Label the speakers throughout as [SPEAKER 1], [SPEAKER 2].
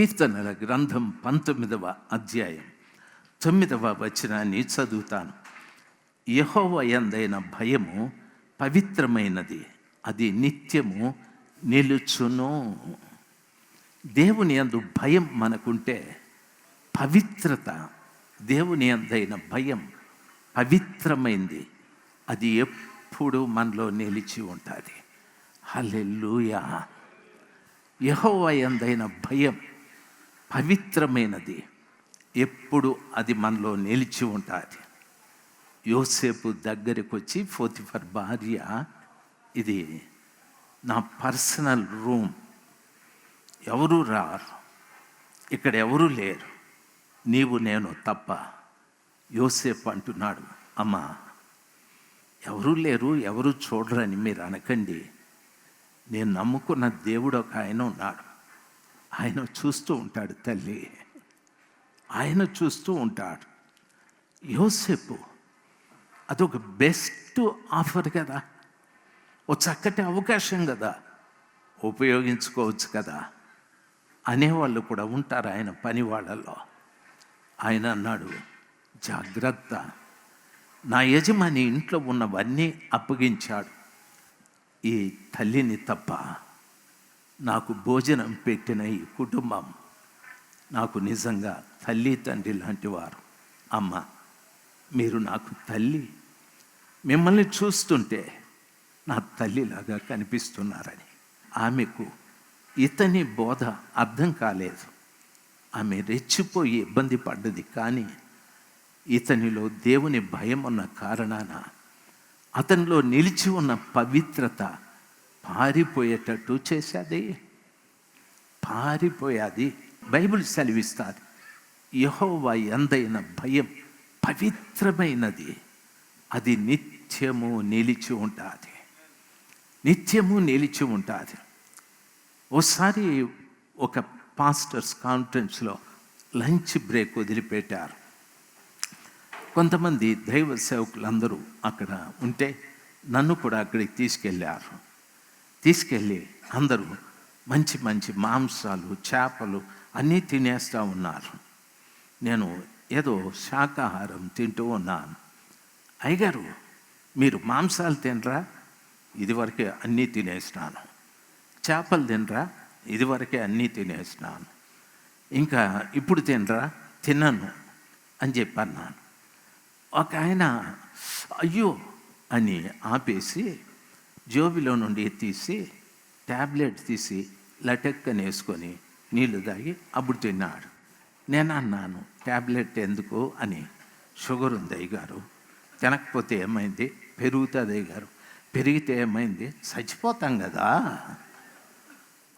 [SPEAKER 1] కీర్తనల గ్రంథం పంతొమ్మిదవ అధ్యాయం. తొమ్మిదవ వచనాన్ని చదువుతాను. యహోవ ఎందైన భయము పవిత్రమైనది అది నిత్యము నిలుచును. దేవుని యందు భయం మనకుంటే పవిత్రత దేవుని అందైన భయం పవిత్రమైంది. అది ఎప్పుడు మనలో నిలిచి ఉంటుంది. హలెల్లుయా! యహోవ ఎందైన భయం పవిత్రమైనది. ఎప్పుడు అది మనలో నిలిచి ఉంటుంది యోసేపు దగ్గరికి వచ్చి ఫోతిఫర్ భార్య ఇది నా పర్సనల్ రూమ్. ఎవరు రారు? ఇక్కడ ఎవరు లేరు? నీవు నేను తప్ప. యోసేపు అంటున్నాడు అమ్మా ఎవరు లేరు ఎవరు చూడరని మీరు అనకండి. నేను నమ్ముకున్న దేవుడు ఒక ఆయన ఉన్నాడు. ఆయన చూస్తూ ఉంటాడు తల్లి. ఆయన చూస్తూ ఉంటాడు. యోసేపు అదొక బెస్ట్ ఆఫర్ కదా. ఓ చక్కటి అవకాశం కదా. ఉపయోగించుకోవచ్చు కదా. అనేవాళ్ళు కూడా ఉంటారు ఆయన పని వాళ్ళలో. ఆయన అన్నాడు జాగ్రత్త. నా యజమాని ఇంట్లో ఉన్నవన్నీ అప్పగించాడు. ఈ తల్లిని తప్ప నాకు భోజనం పెట్టిన ఈ కుటుంబం నాకు నిజంగా తల్లి తండ్రి లాంటి వారు. అమ్మ మీరు నాకు తల్లి. మిమ్మల్ని చూస్తుంటే నా తల్లిలాగా కనిపిస్తున్నారని. ఆమెకు ఇతని బోధ అర్థం కాలేదు. ఆమె రెచ్చిపోయి ఇబ్బంది పడ్డది కానీ ఇతనిలో దేవుని భయం ఉన్న కారణాన అతనిలో నిలిచి ఉన్న పవిత్రత పారిపోయేటట్టు చేశాది. పారిపోయాది. బైబిల్ సెలవిస్తారు యహోవా ఎందైన భయం పవిత్రమైనది. అది నిత్యము నిలిచి ఉంటుంది నిత్యము నిలిచి ఉంటుంది ఒకసారి ఒక పాస్టర్స్ కాన్ఫరెన్స్లో లంచ్ బ్రేక్ వదిలిపెట్టారు. కొంతమంది దైవ సేవకులందరూ అక్కడ ఉంటే నన్ను కూడా అక్కడికి తీసుకెళ్ళారు తీసుకెళ్ళి అందరూ మంచి మంచి మాంసాలు చేపలు అన్నీ తినేస్తూ ఉన్నారు. నేను ఏదో శాకాహారం తింటూ ఉన్నాను. అయ్యగారు మీరు మాంసాలు తినరా? ఇదివరకే అన్నీ తినేసినాను. చేపలు తినరా? ఇదివరకే అన్నీ తినేసినాను. ఇంకా ఇప్పుడు తినరా? తినను అని చెప్పన్నాను. ఒక ఆయన అయ్యో అని ఆపేసి జోబిలో నుండి తీసి ట్యాబ్లెట్ తీసి లటెక్కని వేసుకొని నీళ్ళు తాగి అప్పుడు తిన్నాడు. నేను అన్నాను ట్యాబ్లెట్ ఎందుకు? అని. షుగర్ ఉంది అయ్యగారు. తినకపోతే ఏమైంది? పెరుగుతుంది అయ్యగారు. పెరిగితే ఏమైంది? చచ్చిపోతాం కదా.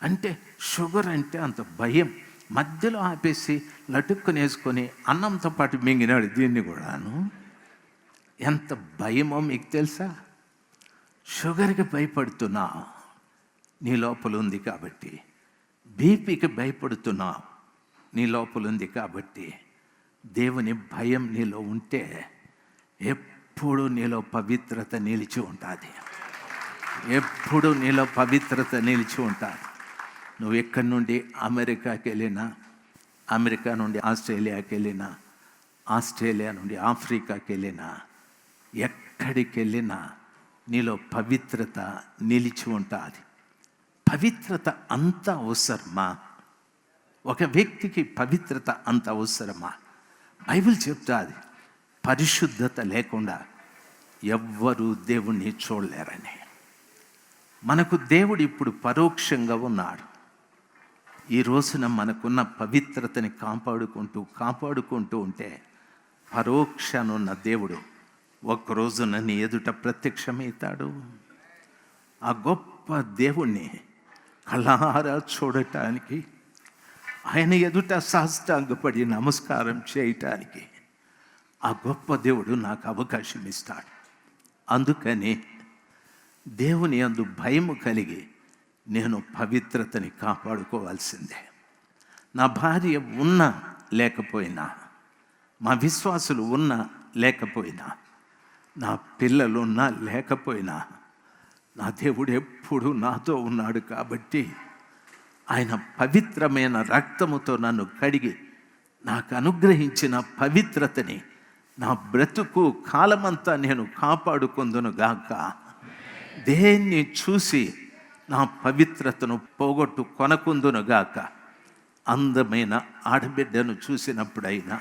[SPEAKER 1] అంటే షుగర్ అంటే అంత భయం. మధ్యలో ఆపేసి లటుక్కుని వేసుకొని అన్నంతో పాటు మింగినాడు దీన్ని కూడాను. ఎంత భయమో మీకు తెలుసా? షుగర్కి భయపడుతున్నా. నీ లోపల ఉంది కాబట్టి. బీపీకి భయపడుతున్నా. నీ లోపల ఉంది కాబట్టి. దేవుని భయం నీలో ఉంటే ఎప్పుడు నీలో పవిత్రత నిలిచి ఉంటుంది. ఎప్పుడు నీలో పవిత్రత నిలిచి ఉంటుంది. నువ్వు ఎక్కడి నుండి అమెరికాకి వెళ్ళినా అమెరికా నుండి ఆస్ట్రేలియాకి వెళ్ళినా ఆస్ట్రేలియా నుండి ఆఫ్రికాకి వెళ్ళినా ఎక్కడికి వెళ్ళినా నీలో పవిత్రత నిలిచి ఉంటుంది. పవిత్రత అంత అవసరమా? ఒక వ్యక్తికి పవిత్రత అంత అవసరమా? బైబిల్ చెప్తాది పరిశుద్ధత లేకుండా ఎవ్వరూ దేవుణ్ణి చూడలేరని. మనకు దేవుడు ఇప్పుడు పరోక్షంగా ఉన్నాడు. ఈ రోజున మనకున్న పవిత్రతని కాపాడుకుంటూ కాపాడుకుంటూ ఉంటే పరోక్షనున్న దేవుడు ఒక్కరోజు నన్ను ఎదుట ప్రత్యక్షమవుతాడు. ఆ గొప్ప దేవుణ్ణి కళ్ళారా చూడటానికి ఆయన ఎదుట సాష్టాంగపడి నమస్కారం చేయటానికి ఆ గొప్ప దేవుడు నాకు అవకాశం ఇస్తాడు అందుకని దేవుని అందు భయము కలిగి నేను పవిత్రతని కాపాడుకోవాల్సిందే. నా భార్య ఉన్నా లేకపోయినా మా విశ్వాసులు ఉన్నా లేకపోయినా నా పిల్లలు నా లేకపోయినా నా దేవుడు ఎప్పుడు నాతో ఉన్నాడు కాబట్టి ఆయన పవిత్రమైన రక్తముతో నన్ను కడిగి నాకు అనుగ్రహించిన పవిత్రతని నా బ్రతుకు కాలమంతా నేను కాపాడుకుందును గాక. దేన్ని చూసి నా పవిత్రతను పోగొట్టు కొనకుందును గాక. అందమైన ఆడబిడ్డను చూసినప్పుడైనా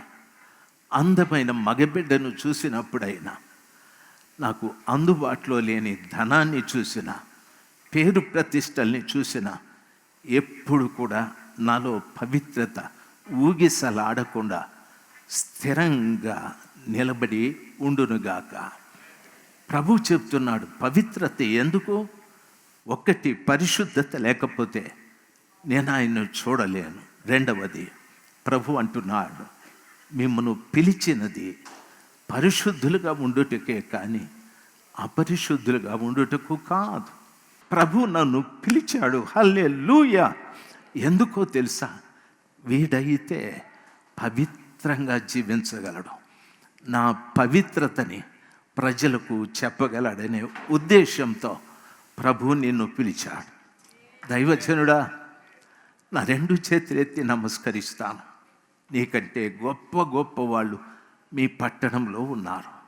[SPEAKER 1] అందమైన మగబిడ్డను చూసినప్పుడైనా నాకు అందుబాటులో లేని ధనాన్ని చూసిన పేరు ప్రతిష్టల్ని చూసిన ఎప్పుడు కూడా నాలో పవిత్రత ఊగిసలాడకుండా స్థిరంగా నిలబడి ఉండునుగాక. ప్రభు చెప్తున్నాడు పవిత్రత ఎందుకు? ఒక్కటి పరిశుద్ధత లేకపోతే నేను ఆయన్ను చూడలేను. రెండవది ప్రభు అంటున్నాడు మిమ్మల్ని పిలిచినది పరిశుద్ధులుగా ఉండుటకే కానీ అపరిశుద్ధులుగా ఉండుటకు కాదు. ప్రభు నన్ను పిలిచాడు హల్లే ఎందుకో తెలుసా? వీడైతే పవిత్రంగా జీవించగలడు. నా పవిత్రతని ప్రజలకు చెప్పగలడనే ఉద్దేశంతో ప్రభు నిన్ను పిలిచాడు. దైవజనుడా నా రెండు చేతులెత్తి నమస్కరిస్తాను. నీకంటే గొప్ప గొప్ప వాళ్ళు మీ పట్టణంలో ఉన్నారు.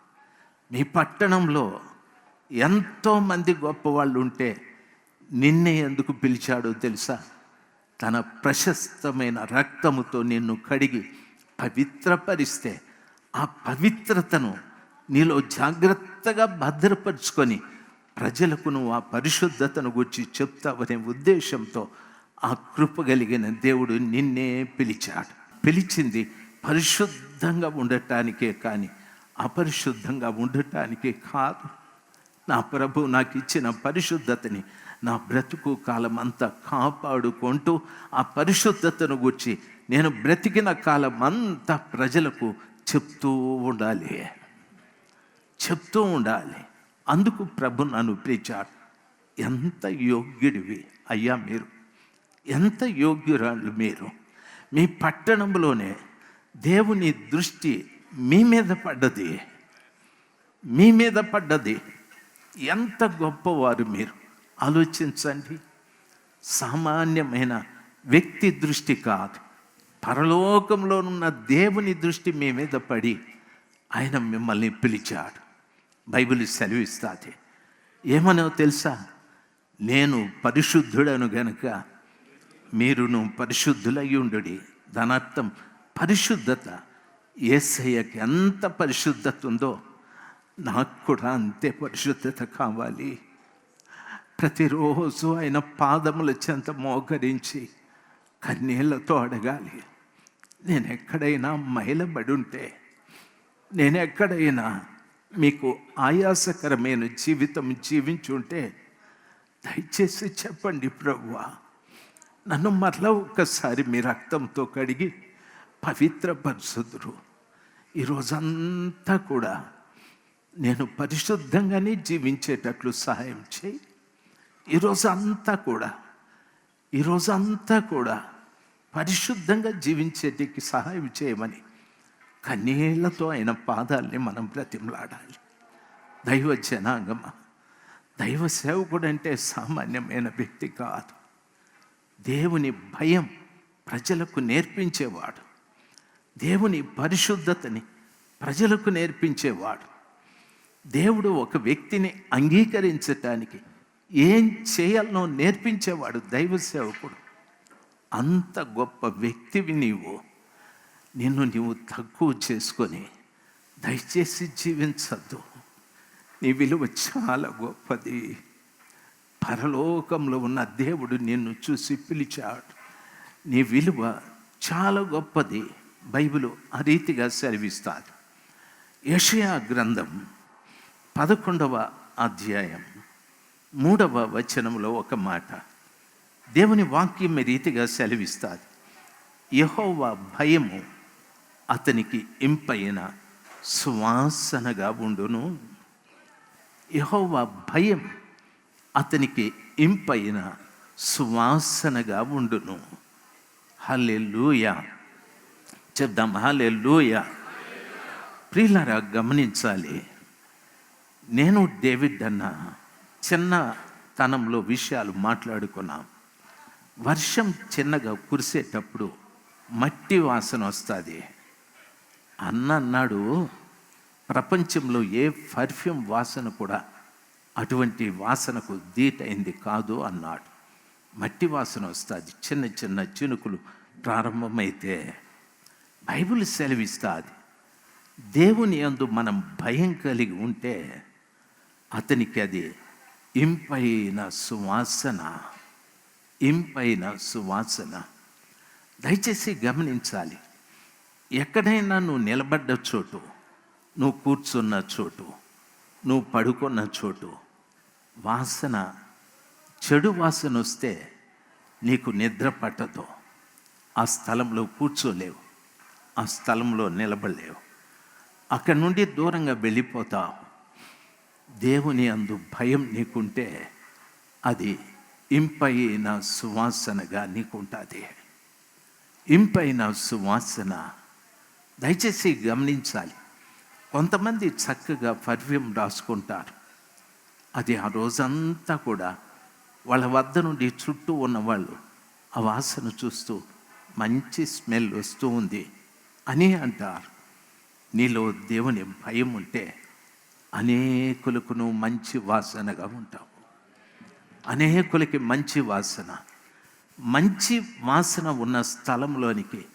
[SPEAKER 1] మీ పట్టణంలో ఎంతోమంది గొప్పవాళ్ళు ఉంటే నిన్నే ఎందుకు పిలిచాడో తెలుసా? తన ప్రశస్తమైన రక్తముతో నిన్ను కడిగి పవిత్రపరిస్తే ఆ పవిత్రతను నీలో జాగ్రత్తగా భద్రపరుచుకొని ప్రజలకు నువ్వు ఆ పరిశుద్ధతను గురించి చెప్తావనే ఉద్దేశంతో ఆ కృప కలిగిన దేవుడు నిన్నే పిలిచాడు. పిలిచింది పరిశుద్ధంగా ఉండటానికే కానీ అపరిశుద్ధంగా ఉండటానికే కాదు. నా ప్రభు నాకు ఇచ్చిన పరిశుద్ధతని నా బ్రతుకు కాలం అంతా కాపాడుకుంటూ ఆ పరిశుద్ధతను గురించి నేను బ్రతికిన కాలం అంతా ప్రజలకు చెప్తూ ఉండాలి. చెప్తూ ఉండాలి. అందుకు ప్రభు నన్ను పిలిచాడు. ఎంత యోగ్యుడివి అయ్యా మీరు. ఎంత యోగ్యురాళ్ళు మీరు. మీ పట్టణంలోనే దేవుని దృష్టి మీ మీద పడ్డది. మీ మీద పడ్డది. ఎంత గొప్పవారు మీరు? ఆలోచించండి. సామాన్యమైన వ్యక్తి దృష్టి కాదు. పరలోకంలో ఉన్న దేవుని దృష్టి మీ మీద పడి ఆయన మిమ్మల్ని పిలిచాడు. బైబిల్ సెలవిస్తుంది. ఏమనో తెలుసా? నేను పరిశుద్ధుడను గనుక మీరును పరిశుద్ధులై దానర్థం పరిశుద్ధత ఏసయ్యకి ఎంత పరిశుద్ధత ఉందో నాకు కూడా అంతే పరిశుద్ధత కావాలి ప్రతిరోజు ఆయన పాదముల చెంత మోకరించి కన్నీళ్ళతో అడగాలి నేను ఎక్కడైనా మహిళబడి ఉంటే నేను ఎక్కడైనా మీకు ఆయాసకరమైన జీవితం జీవించుంటే దయచేసి చెప్పండి ప్రభువా నన్ను మరలా ఒక్కసారి మీ రక్తంతో కడిగి పవిత్ర పరిశుద్ధుడు. ఈరోజంతా కూడా నేను పరిశుద్ధంగానే జీవించేటట్లు సహాయం చేయి. ఈరోజు అంతా కూడా ఈరోజు అంతా కూడా పరిశుద్ధంగా జీవించేటికి సహాయం చేయమని కన్నీళ్ళతో ఆయన పాదాల్ని మనం బ్రతిమలాడాలి. దైవ జనాంగమ దైవ సేవకుడు అంటే సామాన్యమైన వ్యక్తి కాదు. దేవుని భయం ప్రజలకు నేర్పించేవాడు. దేవుని పరిశుద్ధతని ప్రజలకు నేర్పించేవాడు. దేవుడు ఒక వ్యక్తిని అంగీకరించటానికి ఏం చేయాలనో నేర్పించేవాడు దైవ సేవకుడు. అంత గొప్ప వ్యక్తివి నీవు. నిన్ను నీవు తక్కువ చేసుకొని దయచేసి జీవించద్దు. నీ విలువ చాలా గొప్పది. పరలోకంలో ఉన్న దేవుడు నిన్ను చూసి పిలిచాడు. నీ విలువ చాలా గొప్పది. బైబిల్ ఆ రీతిగా సెలవిస్తాడు యషయా గ్రంథం పదకొండవ అధ్యాయం మూడవ వచనంలో ఒక మాట. దేవుని వాక్యం రీతిగా సెలవిస్తారు. యహోవ భయము అతనికి ఇంపైన సువాసనగా ఉండును. యహోవ భయం అతనికి ఇంపైన సువాసనగా ఉండును. హల్లెలూయా. లూయా చెప్దాం హలే లూయా గమనించాలి. నేను డేవిడ్ అన్న చిన్న తనంలో విషయాలు మాట్లాడుకున్నాం. వర్షం చిన్నగా కురిసేటప్పుడు మట్టి వాసన వస్తుంది. అన్న అన్నాడు ప్రపంచంలో ఏ పర్ఫ్యూమ్ వాసన కూడా అటువంటి వాసనకు దీటైంది కాదు అన్నాడు. మట్టి వాసన వస్తుంది. చిన్న చిన్న చినుకులు ప్రారంభమైతే బైబిల్ సెలవిస్తుంది. దేవుని యందు మనం భయం కలిగి ఉంటే అతనికి అది ఇంపైన సువాసన ఇంపైన సువాసన. దయచేసి గమనించాలి. ఎక్కడైనా నువ్వు నిలబడ్డ చోటు నువ్వు కూర్చున్న చోటు నువ్వు పడుకున్న చోటు వాసన చెడు వాసన వస్తే నీకు నిద్ర పట్టదు. ఆ స్థలంలో కూర్చోలేవు. ఆ స్థలంలో నిలబడలేవు. అక్కడి నుండి దూరంగా వెళ్ళిపోతావు. దేవుని అందు భయం నీకుంటే అది ఇంపైన సువాసనగా నీకుంటుంది. ఇంపైన సువాసన దయచేసి గమనించాలి. కొంతమంది చక్కగా పర్ఫ్యూమ్ రాసుకుంటారు. అది ఆ రోజంతా కూడా వాళ్ళ వద్ద నుండి చుట్టూ ఉన్న వాళ్ళు ఆ వాసన చూస్తూ మంచి స్మెల్ వస్తూ ఉంది. అని అంటారు. నీలో దేవుని భయం ఉంటే అనేకులకు నువ్వు మంచి వాసనగా ఉంటావు. అనేకులకి మంచి వాసన. మంచి వాసన ఉన్న స్థలంలోనికి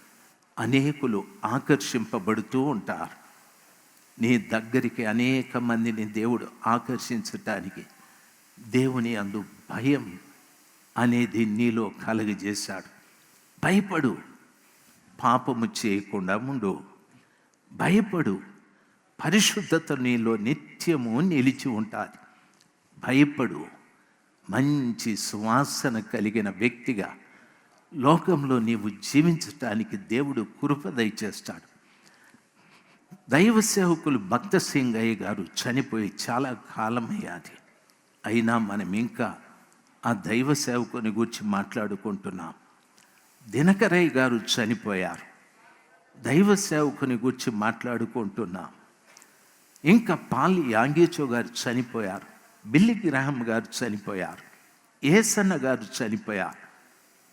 [SPEAKER 1] అనేకులు ఆకర్షింపబడుతూ ఉంటారు. నీ దగ్గరికి అనేక మందిని దేవుడు ఆకర్షించటానికి దేవుని అందు భయం అనేది నీలో కలుగజేశాడు. భయపడు. పాపము చేయకుండా ఉండు. భయపడు. పరిశుద్ధత నీలో నిత్యము నిలిచి ఉంటుంది. భయపడు. మంచి సువాసన కలిగిన వ్యక్తిగా లోకంలో నీవు జీవించటానికి దేవుడు కృప దయచేస్తాడు. దైవ సేవకులు భక్త సింగయ్య గారు చనిపోయి చాలా కాలమయ్యాది. అయినా మనం ఇంకా ఆ దైవ సేవకుని గురించి మాట్లాడుకుంటున్నాం. దినకరయ్య గారు చనిపోయారు. దైవ సేవకుని గురించి మాట్లాడుకుంటున్నాం. ఇంకా పాలి యాంగేచో గారు చనిపోయారు. బిల్లి గ్రహం గారు చనిపోయారు. ఏసన్న గారు చనిపోయారు.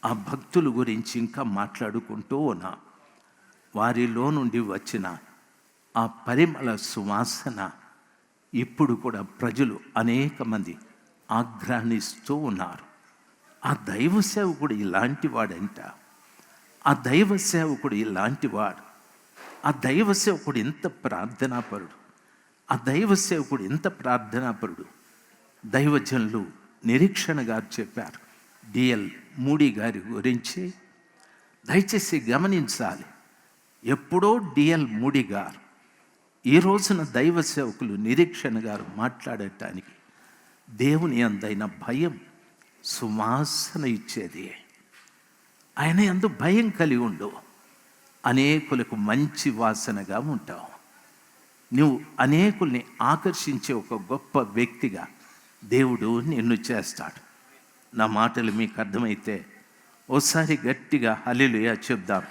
[SPEAKER 1] ఆ భక్తుల గురించి ఇంకా మాట్లాడుకుంటూ ఉన్నాం. వారిలో నుండి వచ్చిన ఆ పరిమళ సువాసన ఇప్పుడు కూడా ప్రజలు అనేక మంది ఆగ్రహణిస్తూ ఉన్నారు. ఆ దైవ సేవకుడు ఇలాంటి వాడంట. ఆ దైవ సేవకుడు ఇలాంటి వాడు ఆ దైవ సేవకుడు ఎంత ప్రార్థనాపరుడు. ఆ దైవ సేవకుడు ఎంత ప్రార్థనాపరుడు. దైవజనులు నిరీక్షణ గారు చెప్పారు. డిఎల్ మూడి గారి గురించి దయచేసి గమనించాలి. ఎప్పుడో డిఎల్ మూడి గారు ఈ రోజున దైవ సేవకులు నిరీక్షణ గారు మాట్లాడటానికి దేవుని అందైన భయం సువాసన ఇచ్చేది. ఆయన ఎందు భయం కలిగి ఉండు అనేకులకు మంచి వాసనగా ఉంటావు. నువ్వు అనేకుల్ని ఆకర్షించే ఒక గొప్ప వ్యక్తిగా దేవుడు నిన్ను చేస్తాడు. నా మాటలు మీకు అర్థమైతే ఓసారి గట్టిగా హలిలుయా చెప్దాం.